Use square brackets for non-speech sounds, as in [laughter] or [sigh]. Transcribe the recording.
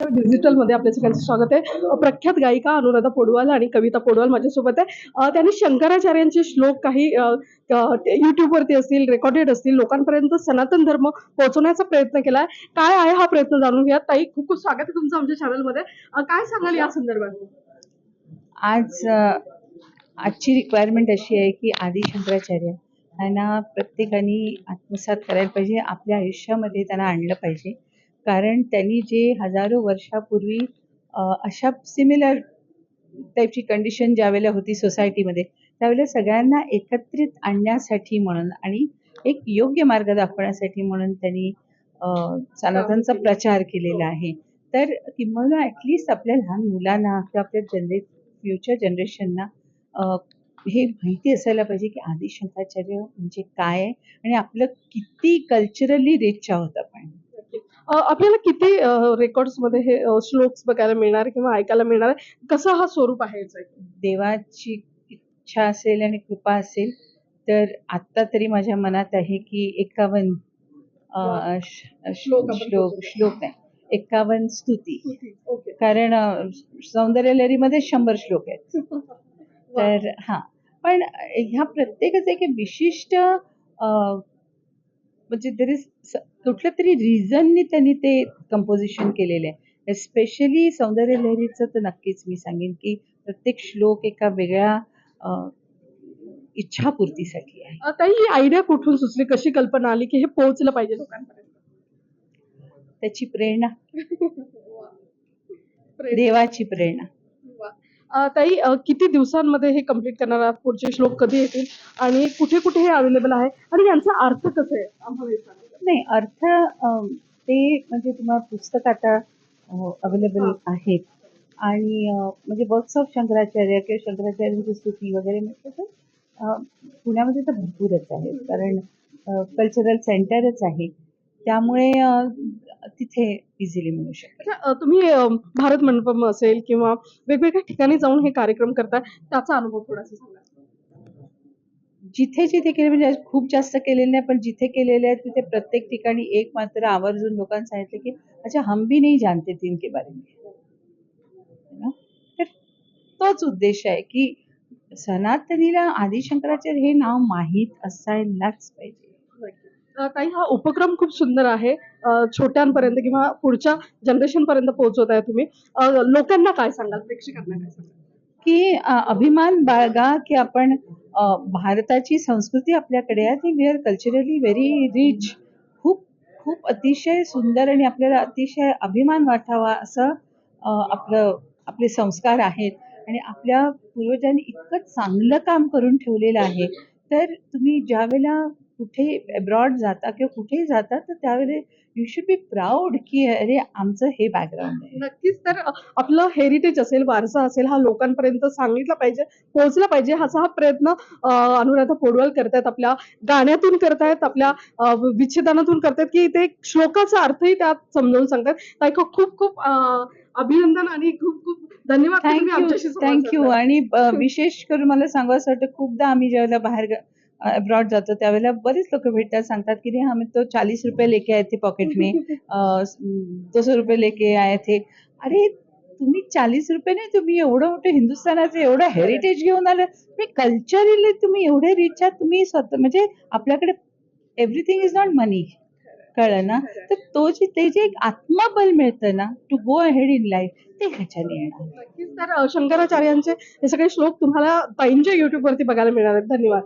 डिजिटलमध्ये आपल्या सगळ्यांचं स्वागत आहे. प्रख्यात गायिका अनुराधा पोडवाल आणि कविता पोडवाल माझ्यासोबत आहे. त्यांनी शंकराचार्यांचे श्लोक काही युट्यूबवरती असतील रेकॉर्डेड असतील लोकांपर्यंत सनातन धर्म पोहोचवण्याचा प्रयत्न केलाय काय आहे हा प्रयत्न जाणून घ्या. ताई खूप खूप स्वागत आहे तुमचं आमच्या चॅनलमध्ये काय सांगाल या संदर्भात? आज आजची रिक्वायरमेंट अशी आहे की आदी शंकराचार्य यांना प्रत्येकाने आत्मसात करायला पाहिजे आपल्या आयुष्यामध्ये त्यांना आणलं पाहिजे. कारण त्यांनी जे हजारो वर्षापूर्वी अशा सिमिलर टाईपची कंडिशन ज्यावेळेला होती सोसायटीमध्ये त्यावेळेला सगळ्यांना एकत्रित आणण्यासाठी म्हणून आणि एक योग्य मार्ग दाखवण्यासाठी म्हणून त्यांनी सनातनचा प्रचार केलेला आहे. तर किंबहुना ॲटलिस्ट आपल्या लहान मुलांना किंवा आपल्या जनरे फ्युचर जनरेशनना हे माहिती असायला पाहिजे की आदि शंकराचार्य म्हणजे काय? आहे आणि आपलं किती कल्चरली रिच आहोत आपल्याला किती रेकॉर्ड्समध्ये हे श्लोक्स बघायला मिळणार किंवा ऐकायला मिळणार? आहे कसं हा स्वरूप आहे? देवाची इच्छा असेल आणि कृपा असेल तर आत्ता तरी माझ्या मनात आहे की एकावन्न श्लोक. श्लोक. श्लोक आहे एकावन्न स्तुती. कारण सौंदर्य लहरीमध्ये शंभर श्लोक आहेत. [laughs] तर हा. पण ह्या प्रत्येकाचं एक विशिष्ट म्हणजे तरी कुठल्या तरी रिझननी त्यांनी ते कंपोजिशन केलेलं आहे. एस्पेशली सौंदर्य लहरीचं तर नक्कीच मी सांगेन की प्रत्येक श्लोक एका वेगळ्या इच्छापूर्तीसाठी आहे. अ, ताई ही आयडिया कुठून सुचली? कशी कल्पना आली की हे पोहोचलं पाहिजे लोकांपर्यंत? त्याची प्रेरणा. [laughs] देवाची प्रेरणा. ताई किती दिवसांमध्ये हे कंप्लीट करणार आहात? पुढचे श्लोक कधी येतील? आणि कुठे कुठे हे अवेलेबल आहे? आणि यांचा अर्थ कसं आहे? आम्हाला. नाही अर्थ ते म्हणजे तुम्हाला पुस्तक आता अवेलेबल आहेत आणि म्हणजे वर्क्स ऑफ शंकराचार्य किंवा शंकराचार्यांची स्तुती वगैरे म्हटलं तर अ, पुण्यामध्ये तर भरपूरच आहेत. कारण कल्चरल सेंटरच आहे. त्यामुळे तिथे इझिली मिळू अ, तुम्ही भारत मंडपम असेल किंवा वेगवेगळ्या ठिकाणी जाऊन हे कार्यक्रम करताय त्याचा अनुभव थोडासा सांगा. जिथे जिथे केले म्हणजे खूप जास्त केलेले नाही पण जिथे केलेले आहेत तिथे प्रत्येक ठिकाणी एक मात्र आवर्जून लोकांनी सांगितलं की अच्छा हम भी नहीं जानते थे इनके बारे में? तर तोच उद्देश आहे की सनातनीला आदिशंकराचार्य हे नाव माहीत असायलाच पाहिजे. ताई हा उपक्रम खूप सुंदर आहे. छोट्यांपर्यंत किंवा पुढच्या जनरेशन पर्यंत पोहोचवत आहे तुम्ही लोकांना काय सांगाल? प्रेक्षकांना काय सांगाल? की अभिमान बाळगा की आपण भारताची संस्कृती आपल्याकडे आहे ती we are culturally very rich खूप खूप अतिशय सुंदर आणि आपल्याला अतिशय अभिमान वाटावा असं आपलं आपले संस्कार आहेत. आणि आपल्या पूर्वजांनी इतकं चांगलं काम करून ठेवलेलं आहे. तर तुम्ही ज्यावेळेला कुठे अब्रॉड जाता किंवा कुठेही जाता तर त्यावेळेला यू शुड बी प्राऊड की अरे आमचं हे बॅकग्राऊंड आहे. नक्कीच तर आपलं हेरिटेज असेल वारसा असेल हा लोकांपर्यंत सांगितला पाहिजे पोहोचला पाहिजे हाचा हा प्रयत्न अनुराधा पोडवल करतायत आपल्या गाण्यातून करतायत आपल्या विच्छेदनातून करतायत की ते श्लोकाचा अर्थही त्यात समजावून सांगतात. ताई खूप खूप अभिनंदन आणि खूप खूप धन्यवाद. Thank you thank you. आणि विशेष करून मला असं वाटतं खूपदा आम्ही ज्यावेळेला बाहेर अब्रॉड जातो त्यावेळेला बरेच लोक भेटतात सांगतात की रे हमें तो चालीस रुपये लेके आए थे पॉकेट में दो सौ रुपये लेके आए थे अरे तुम्ही चाळीस रुपये नाही तुम्ही एवढं मोठं हिंदुस्थानाचं एवढं हेरिटेज घेऊन आलं. तुम्ही कल्चरली तुम्ही एवढे रिच आहात तुम्ही स्वतः म्हणजे आपल्याकडे एव्हरीथिंग इज नॉट मनी कळलं ना? तर तो जे ते जे एक आत्मबल मिळतं ना to go ahead in life ते ह्याच्याने येणार. तर शंकराचार्यांचे हे सगळे श्लोक तुम्हाला ताईंच्या युट्यूब वरती बघायला मिळणार आहेत. धन्यवाद.